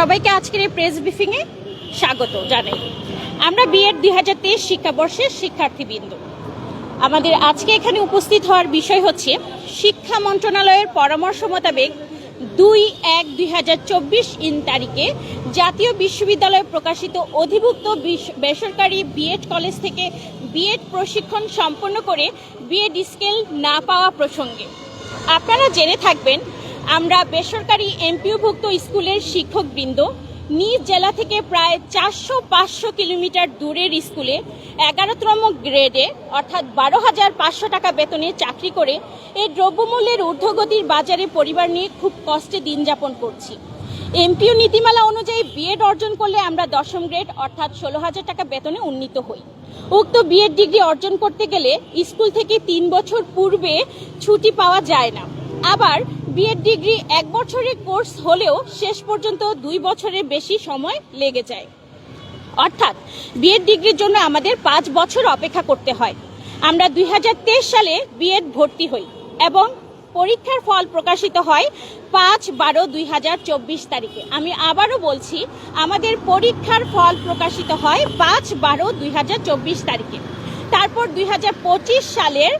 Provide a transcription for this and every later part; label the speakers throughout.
Speaker 1: সবাইকে আজকের এই প্রেস ব্রিফিংয়ে স্বাগত জানাই। আমরা বিএড দুই হাজার তেইশ শিক্ষাবর্ষের শিক্ষার্থীবৃন্দ। আমাদের আজকে এখানে উপস্থিত হওয়ার বিষয় হচ্ছে শিক্ষা মন্ত্রণালয়ের পরামর্শ মোতাবেক দুই এক দুই হাজার চব্বিশ ইন তারিখে জাতীয় বিশ্ববিদ্যালয়ে প্রকাশিত অধিভুক্ত বেসরকারি বিএড কলেজ থেকে বিএড প্রশিক্ষণ সম্পন্ন করে বিএড স্কেল না পাওয়া প্রসঙ্গে। আপনারা জেনে থাকবেন আমরা বেসরকারি এমপিওভুক্ত স্কুলের শিক্ষকবৃন্দ, নিজ জেলা থেকে প্রায় চারশো পাঁচশো কিলোমিটার দূরের স্কুলে এগারোতম গ্রেডে, অর্থাৎ বারো হাজার পাঁচশো টাকা বেতনে চাকরি করে এই দ্রব্যমূল্যের ঊর্ধ্বগতির বাজারে পরিবার নিয়ে খুব কষ্টে দিন যাপন করছি। এমপিও নীতিমালা অনুযায়ী বিএড অর্জন করলে আমরা দশম গ্রেড, অর্থাৎ ষোলো হাজার টাকা বেতনে উন্নীত হই। উক্ত বিএড ডিগ্রি অর্জন করতে গেলে স্কুল থেকে তিন বছর পূর্বে ছুটি পাওয়া যায় না। আবার বিএড ডিগ্রি এক বছরের কোর্স হলেও শেষ পর্যন্ত দুই বছরের বেশি সময় লেগে যায়। অর্থাৎ, বিএড ডিগ্রির জন্য আমাদের পাঁচ বছর অপেক্ষা করতে হয়। আমরা দুই হাজার তেইশ সালে বিএড ভর্তি হই এবং পরীক্ষার ফল প্রকাশিত হয় পাঁচ বারো দুই চব্বিশ তারিখে। আমি আবারও বলছি, আমাদের পরীক্ষার ফল প্রকাশিত হয় পাঁচ বারো দুই চব্বিশ তারিখে। তারপর দুই হাজার পঁচিশ সালের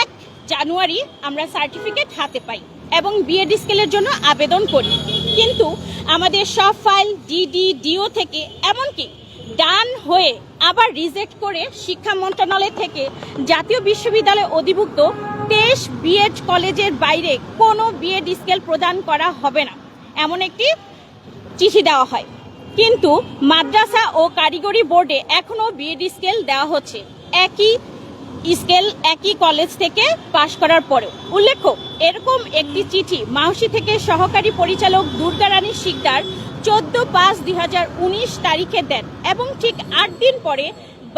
Speaker 1: এক জানুয়ারি আমরা সার্টিফিকেট হাতে পাই। এবং বিএড স্কেলের জন্য আবেদন করি। কিন্তু আমাদের সব ফাইল ডিডি ডিও থেকে এমনকি ডান হয়ে আবার রিজেক্ট করে শিক্ষা মন্ত্রণালয় থেকে জাতীয় বিশ্ববিদ্যালয় অধিভুক্ত তেইশ বিএড কলেজের বাইরে কোনো বিএড স্কেল প্রদান করা হবে না, এমন একটি চিঠি দেওয়া হয়। কিন্তু মাদ্রাসা ও কারিগরি বোর্ডে এখনও বিএড স্কেল দেওয়া হচ্ছে। একই স্কেল একই কলেজ থেকে পাশ করার পরেও। উল্লেখ্য, এরকম একটি চিঠি মাউসি থেকে সহকারী পরিচালক দুর্গারানী শিকদার চোদ্দ পাঁচ দুই তারিখে দেন এবং ঠিক আট দিন পরে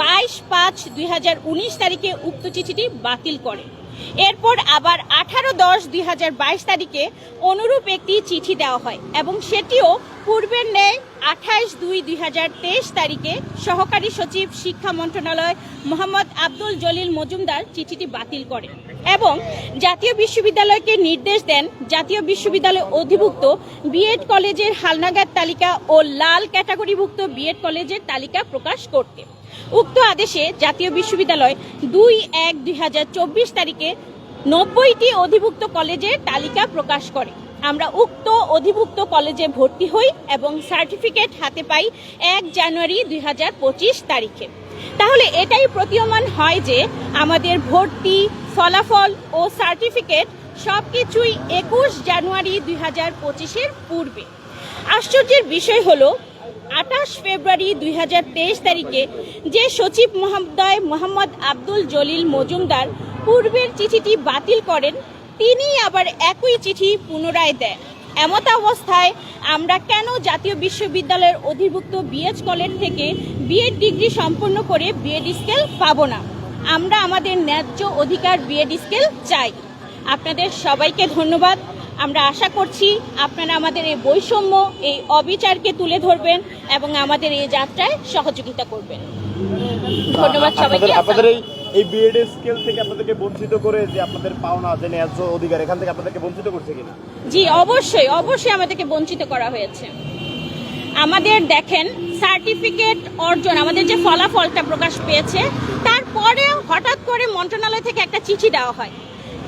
Speaker 1: বাইশ পাঁচ দুই তারিখে উক্ত চিঠিটি বাতিল করে। এরপর আবার আঠারো দশ দুই তারিখে অনুরূপ একটি চিঠি দেওয়া হয় এবং সেটিও পূর্বের ন্যায় আঠাইশ দুই দুই তারিখে সহকারী সচিব শিক্ষা মন্ত্রণালয় মোহাম্মদ আব্দুল জলিল মজুমদার চিঠিটি বাতিল করেন এবং জাতীয় বিশ্ববিদ্যালয়কে নির্দেশ দেন জাতীয় বিশ্ববিদ্যালয় অধিভুক্ত বিএড কলেজের হালনাগাদ তালিকা ও লাল ক্যাটাগরিভুক্ত বিএড কলেজের তালিকা প্রকাশ করতে। উক্ত আদেশে জাতীয় বিশ্ববিদ্যালয় দুই এক দুই তারিখে নব্বইটি অধিভুক্ত কলেজের তালিকা প্রকাশ করে। আমরা উক্ত অধিভুক্ত কলেজে ভর্তি হই এবং সার্টিফিকেট হাতে পাই এক জানুয়ারি দুই হাজার পঁচিশ তারিখে। তাহলে এটাই প্রতীয়মান হয় যে আমাদের ভর্তি, ফলাফল ও সার্টিফিকেট সব কিছুই একুশ জানুয়ারি দুই হাজার পঁচিশের পূর্বে। আশ্চর্যের বিষয় হলো, আঠাশ ফেব্রুয়ারি দুই হাজার তেইশ তারিখে যে সচিব মহোদয় মোহাম্মদ আব্দুল জলিল মজুমদার পূর্বের চিঠিটি বাতিল করেন তিনি আবার একই চিঠি পুনরায় দেন। এমত অবস্থায় আমরা কেন জাতীয় বিশ্ববিদ্যালয়ের অধিভুক্ত বিএড কলেজ থেকে বিএড ডিগ্রি সম্পন্ন করে বিএড স্কেল পাবো না? আমরা আমাদের ন্যায্য অধিকার বিএড স্কেল চাই। আপনাদের সবাইকে ধন্যবাদ। আমরা আশা করছি আপনারা আমাদের এই বৈষম্য, এই অবিচারকে তুলে ধরবেন এবং আমাদের এই যাত্রায় সহযোগিতা করবেন। ধন্যবাদ সবাইকে।
Speaker 2: এই বিএড স্কেল থেকে আপনাদেরকে বঞ্চিত করে যে আপনাদের পাওনা যে ন্যায্য অধিকার, এখান থেকে আপনাদেরকে বঞ্চিত করছে কিনা?
Speaker 1: জি, অবশ্যই অবশ্যই আমাদেরকে বঞ্চিত করা হয়েছে। আমাদের দেখেন সার্টিফিকেট অর্জন, আমাদের যে ফলাফলটা প্রকাশ পেয়েছে তারপরে হঠাৎ করে মন্ত্রণালয় থেকে একটা চিঠি দেওয়া হয়।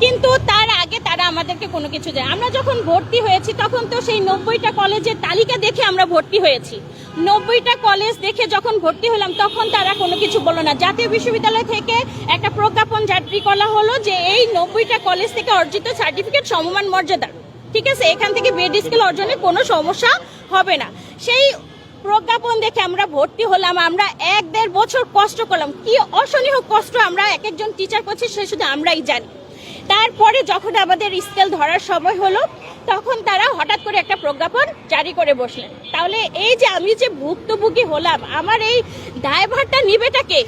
Speaker 1: কিন্তু তার আগে তারা আমাদেরকে কোনো কিছু দেয় আমরা যখন ভর্তি হয়েছি, তখন তো সেই নব্বইটা কলেজের তালিকা দেখে আমরা ভর্তি হয়েছি। নব্বইটা কলেজ দেখে যখন ভর্তি হলাম, তখন তারা কোনো কিছু বলল না। জাতীয় বিশ্ববিদ্যালয় থেকে একটা প্রজ্ঞাপন জারি করা হলো যে এই নব্বইটা কলেজ থেকে অর্জিত সার্টিফিকেট সমমান মর্যাদার ঠিক আছে? এখান থেকে বেড স্কেল অর্জনে কোনো সমস্যা হবে না। সেই প্রজ্ঞাপন দেখে আমরা ভর্তি হলাম, আমরা এক দেড় বছর কষ্ট করলাম। কি অসহনীয় কষ্ট আমরা এক একজন টিচার করছি, সে শুধু আমরাই জানি। তারপরে যখন আমাদের স্কেল ধরার সময় হলো তখন তারা হঠাৎ করে একটা প্রজ্ঞাপন জারি করে বসলেন। তাহলে এই যে আমি যে ভুক্তভোগী হলাম, আমার এই দায়ভারটা নিবেটাকে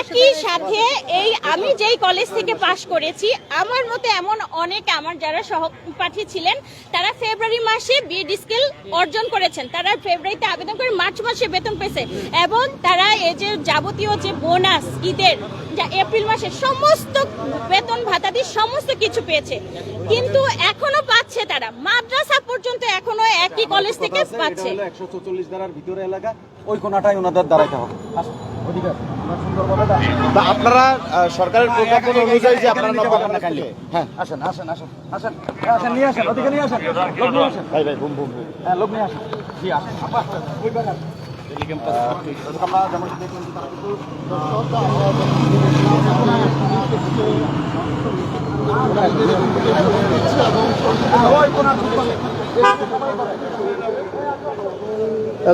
Speaker 1: একই সাথে এই আমি যেই কলেজ থেকে পাশ করেছি, আমার মতে এমন অনেক আমার যারা সহপাঠী ছিলেন, তারা ফেব্রুয়ারি মাসে বিএড স্কিল অর্জন করেছেন। তারা ফেব্রুয়ারিতে আবেদন করে মার্চ মাসে বেতন পেয়েছে। এবং তারা এই যে যাবতীয় যে বোনাস ঈদের যা এপ্রিল মাসে সমস্ত বেতন ভাতাদি সমস্ত কিছু পেয়েছে। কিন্তু এখনও পাচ্ছে তারা। মাদ্রাসা পর্যন্ত এখনও একই কলেজ থেকে পাচ্ছে।
Speaker 3: একশো চল্লিশ ধারার ভিতরে এলাকা ওই কোনাটাই ওনাদের দাঁড়াইতে হবে।
Speaker 2: আপনারা সরকারের প্রজ্ঞাপন অনুযায়ী যে আপনারা
Speaker 3: এখানে নিতে পারবেন না
Speaker 2: নবান্ন
Speaker 3: হ্যাঁ আসেন আসেন আসেন আসেন আসেন নিয়ে আসেন ওদিকে নিয়ে আসেন। লোক নিয়ে আসেন
Speaker 2: ভাই ভাই বুম বুম
Speaker 3: হ্যাঁ লোক নিয়ে আসেন। জি আসেন ওই। আহ,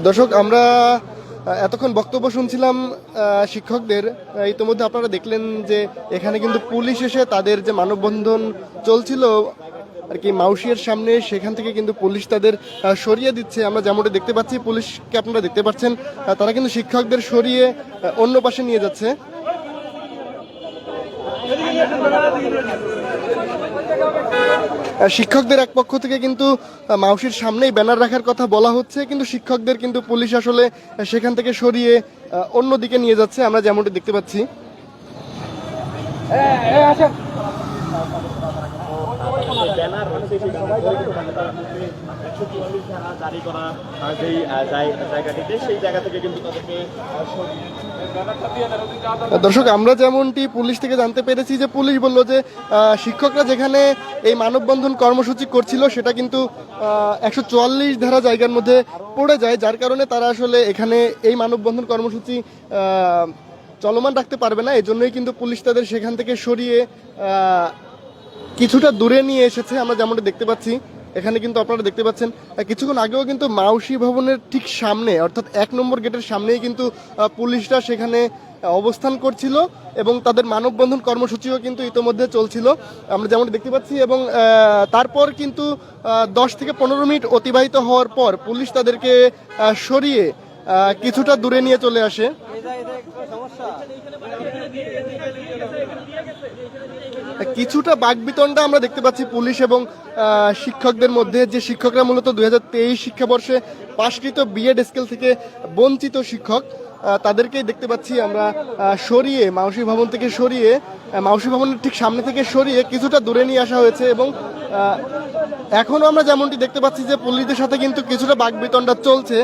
Speaker 4: দর্শক, আমরা এতক্ষণ বক্তব্য শুনছিলাম শিক্ষকদের। ইতিমধ্যে আপনারা দেখলেন যে এখানে কিন্তু পুলিশ এসে তাদের যে মানববন্ধন চলছিল আর কি মাউসিয়ার সামনে সেখান থেকে কিন্তু পুলিশ তাদের সরিয়ে দিচ্ছে। আমরা যেমনটা দেখতে পাচ্ছি, পুলিশকে আপনারা দেখতে পাচ্ছেন তারা কিন্তু শিক্ষকদের সরিয়ে অন্য পাশে নিয়ে যাচ্ছে। শিক্ষকদের এক পক্ষ থেকে কিন্তু মাউসির সামনেই ব্যানার রাখার কথা বলা হচ্ছে, কিন্তু শিক্ষকদের কিন্তু পুলিশ আসলে সেখান থেকে সরিয়ে অন্যদিকে নিয়ে যাচ্ছে। আমরা যেমনটি দেখতে পাচ্ছি। দর্শক, আমরা যেমনটি পুলিশ থেকে জানতে পেরেছি যে পুলিশ বলল যে শিক্ষকরা যেখানে এই মানববন্ধন কর্মসূচি করছিল, সেটা কিন্তু একশো চুয়াল্লিশ ধারা জায়গার মধ্যে পড়ে যায়, যার কারণে তারা আসলে এখানে এই মানববন্ধন কর্মসূচি চলমান রাখতে পারবে না। এজন্যই কিন্তু পুলিশ তাদের সেখান থেকে সরিয়ে কিছুটা দূরে নিয়ে এসেছে, আমরা যেমনটা দেখতে পাচ্ছি। এখানে কিন্তু আপনারা দেখতে পাচ্ছেন কিছুক্ষণ আগেও কিন্তু মাউসি ভবনের ঠিক সামনে, অর্থাৎ এক নম্বর গেটের সামনেই কিন্তু পুলিশরা সেখানে অবস্থান করছিল এবং তাদের মানববন্ধন কর্মসূচিও কিন্তু ইতোমধ্যে চলছিল। আমরা যেমন দেখতে পাচ্ছি এবং তারপর কিন্তু দশ থেকে পনেরো মিনিট অতিবাহিত হওয়ার পর পুলিশ তাদেরকে সরিয়ে কিছুটা দূরে নিয়ে চলে আসে। কিছুটা বাকবিতণ্ডা আমরা দেখতে পাচ্ছি পুলিশ এবং শিক্ষকদের মধ্যে। যে শিক্ষকরা মূলত দুই হাজার তেইশ শিক্ষাবর্ষে পাশকৃত বিএড স্কেল থেকে বঞ্চিত শিক্ষক তাদেরকেই দেখতে পাচ্ছি আমরা সরিয়ে মাউসী ভবন থেকে সরিয়ে মাউসী ভবনের ঠিক সামনে থেকে সরিয়ে কিছুটা দূরে নিয়ে আসা হয়েছে এবং আহ, এখনও আমরা যেমনটি দেখতে পাচ্ছি যে পুলিশদের সাথে কিন্তু কিছুটা বাকবিতণ্ডা চলছে।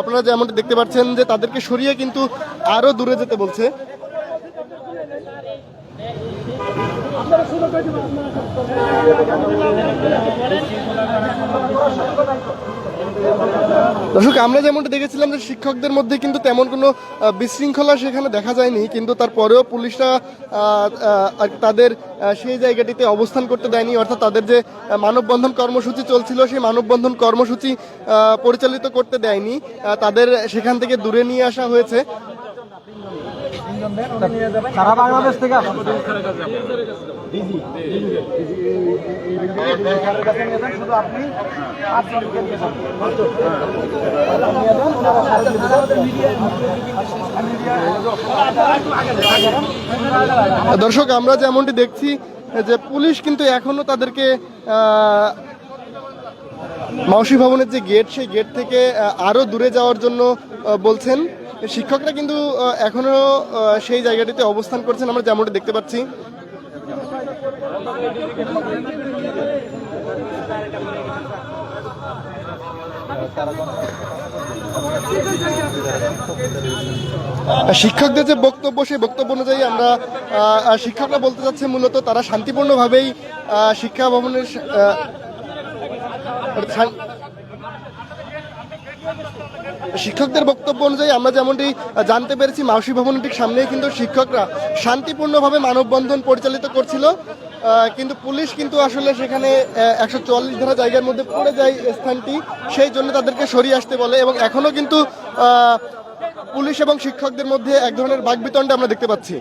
Speaker 4: আপনারা যেমনটি দেখতে পাচ্ছেন যে তাদেরকে সরিয়ে কিন্তু আরও দূরে যেতে বলছে। দর্শক, আমরা যেমনটা দেখেছিলাম যে শিক্ষকদের মধ্যে কিন্তু তেমন কোনো বিশৃঙ্খলা সেখানে দেখা যায়নি, কিন্তু তারপরেও পুলিশরা তাদের সেই জায়গাটিতে অবস্থান করতে দেয়নি, অর্থাৎ তাদের যে মানববন্ধন কর্মসূচি চলছিল, সেই মানববন্ধন কর্মসূচি পরিচালিত করতে দেয়নি তাদের সেখান থেকে দূরে নিয়ে আসা হয়েছে।
Speaker 3: সারা বাংলাদেশ থেকে
Speaker 4: দর্শক আমরা যেমনটি দেখছি যে পুলিশ কিন্তু এখনও তাদেরকে মাউসী ভবনের যে গেট সেই গেট থেকে আরও দূরে যাওয়ার জন্য বলছেন। শিক্ষকরা কিন্তু আহ, এখনও সেই জায়গাটিতে অবস্থান করছেন আমরা যেমনটি দেখতে পাচ্ছি। শিক্ষকদের যে বক্তব্য সেই বক্তব্য অনুযায়ী আমরা শিক্ষকরা বলতে চাচ্ছে মূলত তারা শান্তিপূর্ণভাবেই শিক্ষা ভবনের শিক্ষকদের বক্তব্য অনুযায়ী আমরা যেমনটি জানতে পেরেছি, মাউসী ভবনের ঠিক সামনেই কিন্তু শিক্ষকরা শান্তিপূর্ণভাবে মানববন্ধন পরিচালিত করছিল। কিন্তু পুলিশ কিন্তু আসলে সেখানে একশো চুয়াল্লিশ ধারা জায়গার মধ্যে পড়ে যায় স্থানটি, সেই জন্য তাদেরকে সরিয়ে আসতে বলে এবং এখনও কিন্তু পুলিশ এবং শিক্ষকদের মধ্যে এক ধরনের বাকবিতণ্ডা আমরা দেখতে পাচ্ছি।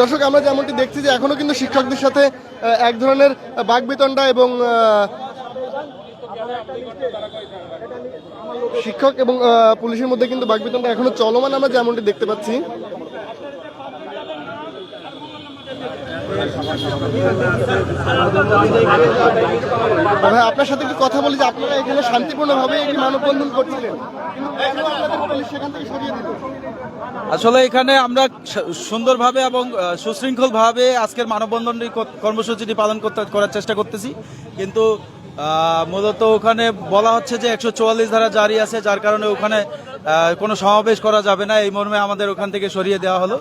Speaker 4: দর্শক, আমরা যেমনটি দেখছি যে এখনও কিন্তু শিক্ষকদের সাথে এক ধরনের বাগবিতণ্ডা এবং শিক্ষক এবং পুলিশের মধ্যে কিন্তু বাগবিতণ্ডা এখনও চলমান আমরা যেমনটি দেখতে পাচ্ছি। আপনার সাথে একটু কথা বলি যে আপনারা এখানে শান্তিপূর্ণভাবে একটি মানববন্ধন করছিলেন।
Speaker 5: আসলে এখানে আমরা সুন্দরভাবে এবং সুশৃঙ্খলভাবে আজকের মানববন্ধন কর্মসূচিটি পালন করতে, করার চেষ্টা করতেছি। কিন্তু মূলত ওখানে বলা হচ্ছে যে একশো চুয়াল্লিশ ধারা জারি আছে, যার কারণে ওখানে কোনো সমাবেশ করা যাবে না। এই মর্মে আমাদের ওখান থেকে সরিয়ে দেওয়া হলো।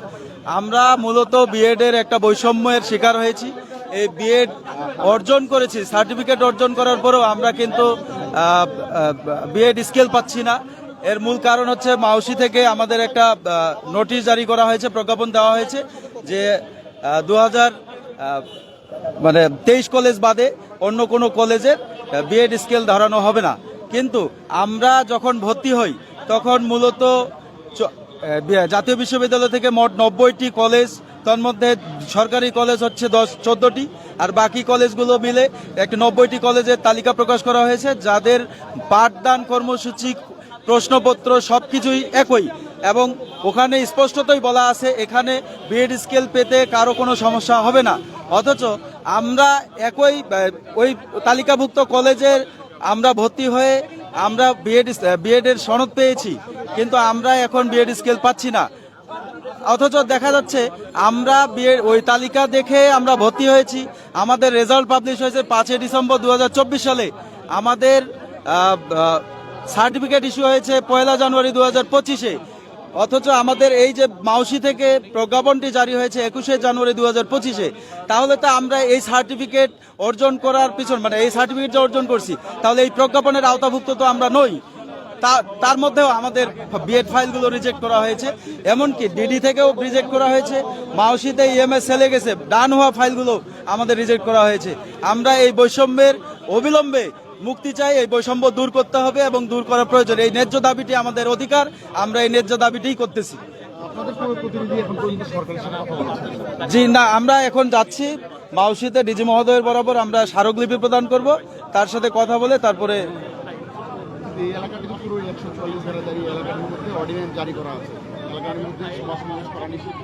Speaker 5: আমরা মূলত বিএড এর একটা বৈষম্যের শিকার হয়েছি। এই বিএড অর্জন করেছি, সার্টিফিকেট অর্জন করার পরেও আমরা কিন্তু বিএড স্কেল পাচ্ছি না। এর মূল কারণ হচ্ছে মাউসি থেকে আমাদের একটা নোটিশ জারি করা হয়েছে, প্রজ্ঞাপন দেওয়া হয়েছে যে দু হাজার মানে তেইশ কলেজ বাদে অন্য কোনো কলেজের বিএড স্কেল ধরানো হবে না। কিন্তু আমরা যখন ভর্তি হই, তখন মূলত জাতীয় বিশ্ববিদ্যালয় থেকে মোট নব্বইটি কলেজ তার মধ্যে সরকারি কলেজ হচ্ছে দশ, চোদ্দটি, আর বাকি কলেজগুলো মিলে একটি নব্বইটি কলেজের তালিকা প্রকাশ করা হয়েছে, যাদের পাঠদান কর্মসূচি, প্রশ্নপত্র সব কিছুই একই, এবং ওখানে স্পষ্টতই বলা আছে, এখানে বিএড স্কেল পেতে কারও কোনো সমস্যা হবে না। অথচ আমরা একই ওই তালিকাভুক্ত কলেজের আমরা ভর্তি হয়ে আমরা বিএড বিএড এর সনদ পেয়েছি, কিন্তু আমরা এখন বিএড স্কেল পাচ্ছি না। অথচ দেখা যাচ্ছে, আমরা বিয়ে ওই তালিকা দেখে আমরা ভর্তি হয়েছি। আমাদের রেজাল্ট পাবলিশ হয়েছে পাঁচই ডিসেম্বর দু হাজার চব্বিশ সালে। আমাদের সার্টিফিকেট ইস্যু হয়েছে পয়লা জানুয়ারি দু হাজার পঁচিশে। অথচ আমাদের এই যে মাউসি থেকে প্রজ্ঞাপনটি জারি হয়েছে একুশে জানুয়ারি দু হাজার পঁচিশে, তাহলে তো আমরা এই সার্টিফিকেট অর্জন করার পিছন মানে এই সার্টিফিকেট যে অর্জন করছি, তাহলে এই প্রজ্ঞাপনের আওতাভুক্ত তো আমরা নই। তার মধ্যেও আমাদের বিএড ফাইলগুলো রিজেক্ট করা হয়েছে, এমনকি ডিডি থেকেও রিজেক্ট করা হয়েছে, মাউসিতে ইএমএস সেলে গেছে, ডান হওয়া ফাইলগুলো আমাদের রিজেক্ট করা হয়েছে। আমরা এই বৈষম্যের অবিলম্বে মুক্তি চাই এই বৈষম্য দূর করতে হবে এবং দূর করা প্রয়োজন। এই ন্যায্য দাবিটি আমাদের অধিকার আমরা এই ন্যায্য দাবিটিই করতেছি। জি না আমরা এখন যাচ্ছি। মাউসিতে ডিজি মহোদয়ের বরাবর আমরা স্মারকলিপি প্রদান করব। তার সাথে কথা বলে তারপরে
Speaker 3: জারি করা আছে। এলাকার মধ্যে সমাজ সমাবেশ করা নিষিদ্ধ।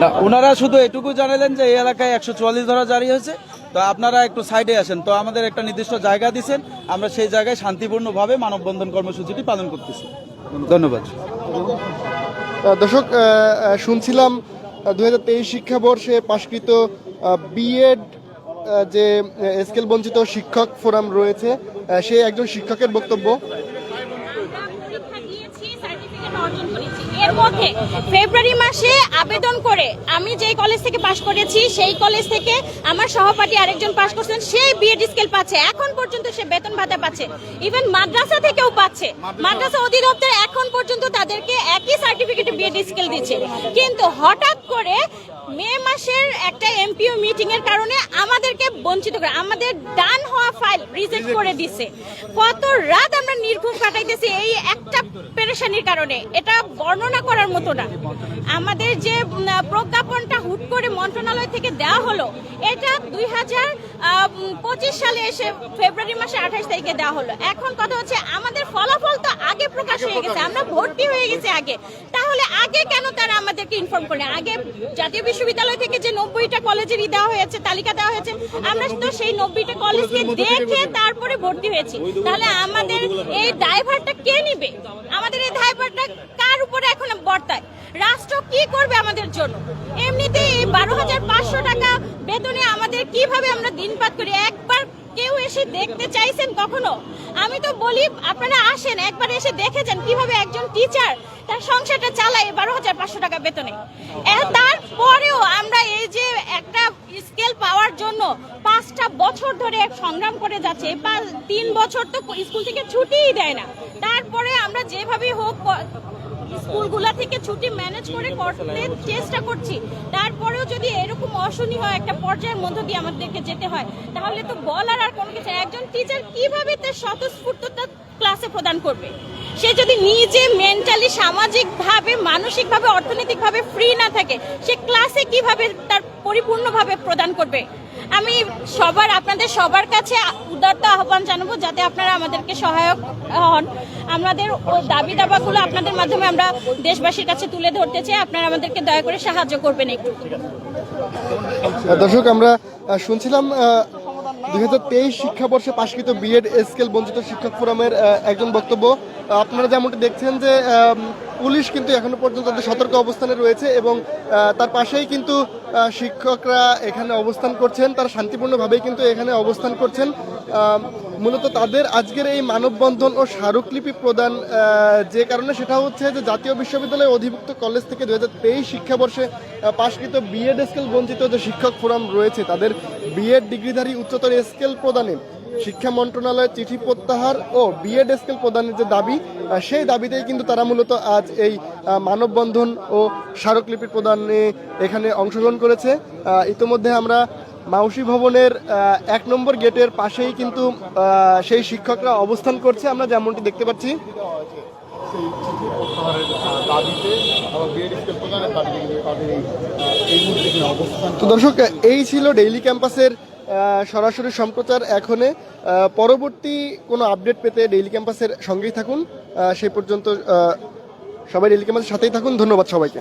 Speaker 5: না ওনারা শুধু এটুকু জানালেন যে এই এলাকায় একশো চুয়াল্লিশ ধরা জারি হয়েছে। তো আপনারা একটু সাইডে আসেন। তো আমাদের একটা নির্দিষ্ট জায়গা দিচ্ছেন আমরা সেই জায়গায় শান্তিপূর্ণভাবে মানববন্ধন কর্মসূচিটি পালন করতেছি। ধন্যবাদ।
Speaker 4: দর্শক শুনছিলাম দু হাজার তেইশ শিক্ষাবর্ষে পাশকৃত বিএড যে স্কেল বঞ্চিত শিক্ষক ফোরাম রয়েছে সে একজন শিক্ষকের বক্তব্য
Speaker 1: পরীক্ষা দিয়েছি, certificate অর্জন করেছি। এর মধ্যে ফেব্রুয়ারি মাসে আবেদন করে আমি যেই কলেজ থেকে পাশ করেছি সেই কলেজ থেকে আমার সহপাঠী আরেকজন পাশ করছেন সেই বিএড স্কেল পাচ্ছে। এখন পর্যন্ত সে বেতন ভাতা পাচ্ছে। ইভেন মাদ্রাসা থেকেও পাচ্ছে। মাদ্রাসা অধিদপ্তর এখন পর্যন্ত তাদেরকে একই সার্টিফিকেট বিএড স্কেল দিচ্ছে। কিন্তু হঠাৎ করে মে মাসের একটা এমপিও মিটিং এর কারণে আমাদেরকে বঞ্চিত করে আমাদের ডান হওয়া ফাইল রিজেক্ট করে দিছে। কত রাত আমরা নির্ঘুম কাটাইতেছি এই একটা পেরেশানির কারণে এটা বর্ণনা করার মতো না। আমাদের যে প্রজ্ঞাপনটা হুট করে মন্ত্রণালয় থেকে দেওয়া হলো এটা দুই হাজার পঁচিশ সালে এসে ফেব্রুয়ারি মাসে আঠাশ তারিখে দেওয়া হলো। এখন কথা হচ্ছে আমাদের ফলাফল তো আগে প্রকাশ হয়ে গেছে আমরা ভর্তি হয়ে গেছি আগে। তাহলে আগে কেন তারা আমাদেরকে ইনফর্ম করে আগে জাতীয় বিশ্ববিদ্যালয় থেকে যে নব্বইটা কলেজেরই দেওয়া হয়েছে তালিকা দেওয়া হয়েছে আমরা তো সেই নব্বইটা কলেজকে দেখে তারপরে ভর্তি হয়েছি। তাহলে আমাদের এই ড্রাইভারটা কে নিবে? আমাদের এই ড্রাইভারটা কার উপরে এখন বর্তায়? রাষ্ট্র কি করবে আমাদের জন্য? এমনিতেই এই বারো হাজার পাঁচশো টাকা বেতনে আমাদের কীভাবে আমরা দিনপাত করি? একবার কেউ এসে দেখতে চাইছেন কখনো? আমি তো বলি আপনারা আসেন একবার এসে দেখে যান কীভাবে একজন টিচার তার সংসারটা চালায় বারো হাজার পাঁচশো টাকা বেতনে। এ, তারপরেও আমরা এই যে একটা স্কেল পাওয়ার জন্য পাঁচটা বছর ধরে সংগ্রাম করে যাচ্ছে। পাঁচ- তিন বছর তো স্কুল থেকে ছুটিই দেয় না। তারপরে আমরা যেভাবে হোক স্কুলগুলা থেকে ছুটি ম্যানেজ করে করতে চেষ্টা করছি। তারপরেও যদি এরকম অশনি একটা পর্যায়ের মধ্য দিয়ে আমাদেরকে যেতে হয়, তাহলে তো বলার আর কোনো কিছু। একজন টিচার কীভাবে তার স্বতঃস্ফূর্ততা ক্লাসে প্রদান করবে? সে যদি নিজে মেন্টালি সামাজিকভাবে, মানসিকভাবে, অর্থনৈতিকভাবে ফ্রি না থাকে, সে ক্লাসে কীভাবে তার পরিপূর্ণভাবে প্রদান করবে? আমি সবার, আপনাদের সবার কাছে উদারতা আহ্বান জানাব যাতে আপনারা আমাদেরকে সহায়ক হন। আমাদের দাবি দাবাগুলো আপনাদের মাধ্যমে আমরা দেশবাসীর কাছে তুলে ধরতে চাই। আপনারা আমাদেরকে দয়া করে সাহায্য করবেন একটু
Speaker 4: দর্শক, আমরা শুনছিলাম দুই হাজার তেইশ শিক্ষাবর্ষে পাশকৃত বিএড স্কেল বঞ্চিত শিক্ষক ফোরামের একজন বক্তব্য। আপনারা যেমনটি দেখছেন যে পুলিশ কিন্তু এখনও পর্যন্ত তাদের সতর্ক অবস্থানে রয়েছে এবং তার পাশেই কিন্তু শিক্ষকরা এখানে অবস্থান করছেন, তারা শান্তিপূর্ণভাবেই কিন্তু এখানে অবস্থান করছেন। মূলত তাদের আজকের এই মানববন্ধন ও স্মারকলিপি প্রদান যে কারণে সেটা হচ্ছে যে জাতীয় বিশ্ববিদ্যালয়ে অধিভুক্ত কলেজ থেকে দু হাজার তেইশ শিক্ষাবর্ষে পাশকৃত বিএড স্কেল বঞ্চিত যে শিক্ষক ফোরাম রয়েছে, তাদের বিএড ডিগ্রিধারী উচ্চতর স্কেল প্রদানে শিক্ষা মন্ত্রণালয়ের চিঠি প্রত্যাহার ও বিএড স্কেল প্রদানের যে দাবি সেই দাবিতেই কিন্তু তারা মূলত আজ এই মানববন্ধন ও স্মারকলিপি প্রদানে এখানে অংশগ্রহণ করেছে। ইতোমধ্যে আমরা মাউসী ভবনের এক নম্বর গেটের পাশেই কিন্তু সেই শিক্ষকরা অবস্থান করছে, আমরা যেমনটি দেখতে পাচ্ছি।
Speaker 3: সেই চিঠি প্রত্যাহারের দাবিতে এবং প্রদানের দাবিতে কিন্তু তাদের এই, মুহূর্তে অবস্থান।
Speaker 4: তো দর্শক এই ছিল ডেইলি ক্যাম্পাসের সরাসরি সম্প্রচার এখনে। পরবর্তী কোনো আপডেট পেতে ডেইলি ক্যাম্পাসের সঙ্গেই থাকুন। সেই পর্যন্ত সবাই ডেইলি ক্যাম্পাসের সাথেই থাকুন। ধন্যবাদ সবাইকে।